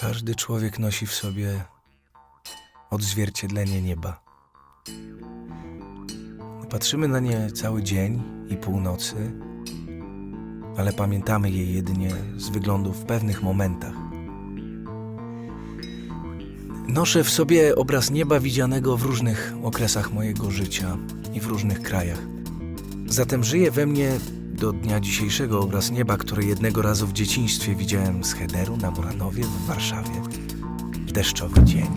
Każdy człowiek nosi w sobie odzwierciedlenie nieba. Patrzymy na nie cały dzień i północy, ale pamiętamy je jedynie z wyglądu w pewnych momentach. Noszę w sobie obraz nieba widzianego w różnych okresach mojego życia i w różnych krajach. Zatem żyje we mnie do dnia dzisiejszego obraz nieba, który jednego razu w dzieciństwie widziałem z Hederu na Muranowie w Warszawie deszczowy dzień.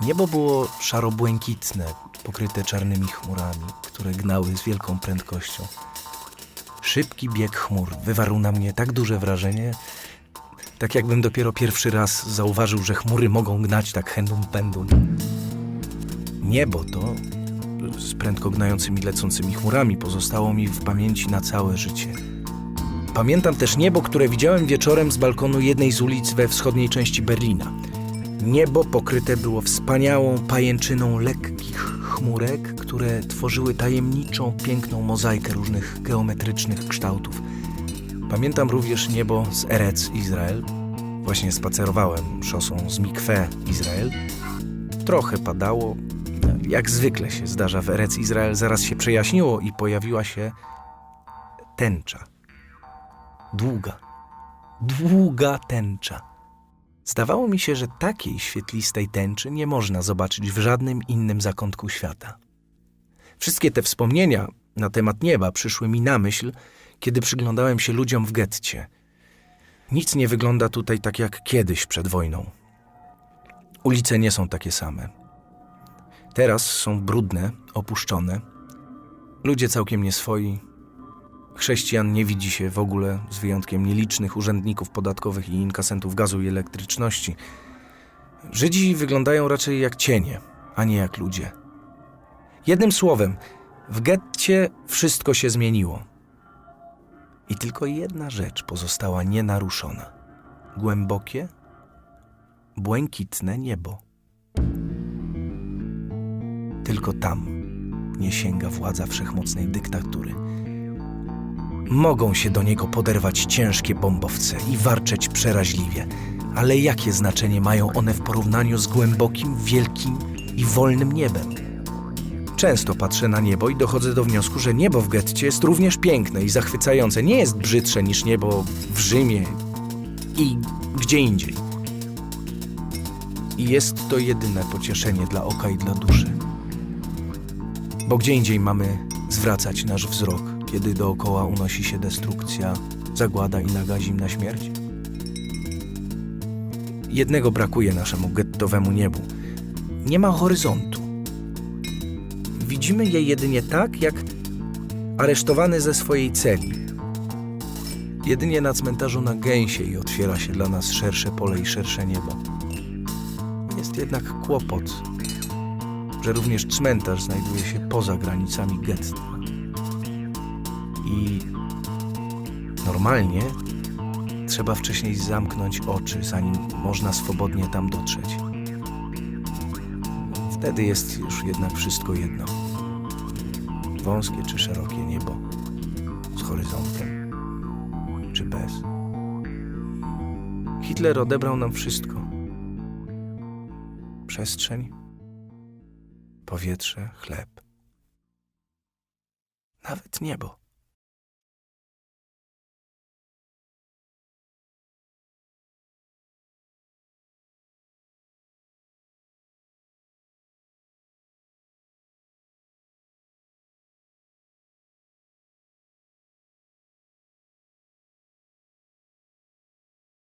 Niebo było szaro-błękitne, pokryte czarnymi chmurami, które gnały z wielką prędkością. Szybki bieg chmur wywarł na mnie tak duże wrażenie, tak jakbym dopiero pierwszy raz zauważył, że chmury mogą gnać tak chędum pędum. Niebo to z prędko gnającymi lecącymi chmurami pozostało mi w pamięci na całe życie. Pamiętam też niebo, które widziałem wieczorem z balkonu jednej z ulic we wschodniej części Berlina. Niebo pokryte było wspaniałą pajęczyną lekkich chmurek, które tworzyły tajemniczą, piękną mozaikę różnych geometrycznych kształtów. Pamiętam również niebo z Erec, Izrael. Właśnie spacerowałem szosą z Mikwe, Izrael. Trochę padało, jak zwykle się zdarza w Erec Izrael, zaraz się przejaśniło i pojawiła się tęcza. Długa, długa tęcza. Zdawało mi się, że takiej świetlistej tęczy nie można zobaczyć w żadnym innym zakątku świata. Wszystkie te wspomnienia na temat nieba przyszły mi na myśl, kiedy przyglądałem się ludziom w getcie. Nic nie wygląda tutaj tak jak kiedyś przed wojną. Ulice nie są takie same. Teraz są brudne, opuszczone. Ludzie całkiem nieswoi. Chrześcijan nie widzi się w ogóle, z wyjątkiem nielicznych urzędników podatkowych i inkasentów gazu i elektryczności. Żydzi wyglądają raczej jak cienie, a nie jak ludzie. Jednym słowem, w getcie wszystko się zmieniło. I tylko jedna rzecz pozostała nienaruszona: głębokie, błękitne niebo. Tylko tam nie sięga władza wszechmocnej dyktatury. Mogą się do niego poderwać ciężkie bombowce i warczeć przeraźliwie, ale jakie znaczenie mają one w porównaniu z głębokim, wielkim i wolnym niebem? Często patrzę na niebo i dochodzę do wniosku, że niebo w getcie jest również piękne i zachwycające. Nie jest brzydsze niż niebo w Rzymie i gdzie indziej. I jest to jedyne pocieszenie dla oka i dla duszy. Bo gdzie indziej mamy zwracać nasz wzrok, kiedy dookoła unosi się destrukcja, zagłada i naga zimna śmierć? Jednego brakuje naszemu gettowemu niebu. Nie ma horyzontu. Widzimy je jedynie tak, jak aresztowany ze swojej celi. Jedynie na cmentarzu na Gęsiej otwiera się dla nas szersze pole i szersze niebo. Jest jednak kłopot, że również cmentarz znajduje się poza granicami getta. I normalnie trzeba wcześniej zamknąć oczy, zanim można swobodnie tam dotrzeć. Wtedy jest już jednak wszystko jedno. Wąskie czy szerokie niebo, z horyzontem, czy bez. Hitler odebrał nam wszystko. Przestrzeń, powietrze, chleb. Nawet niebo.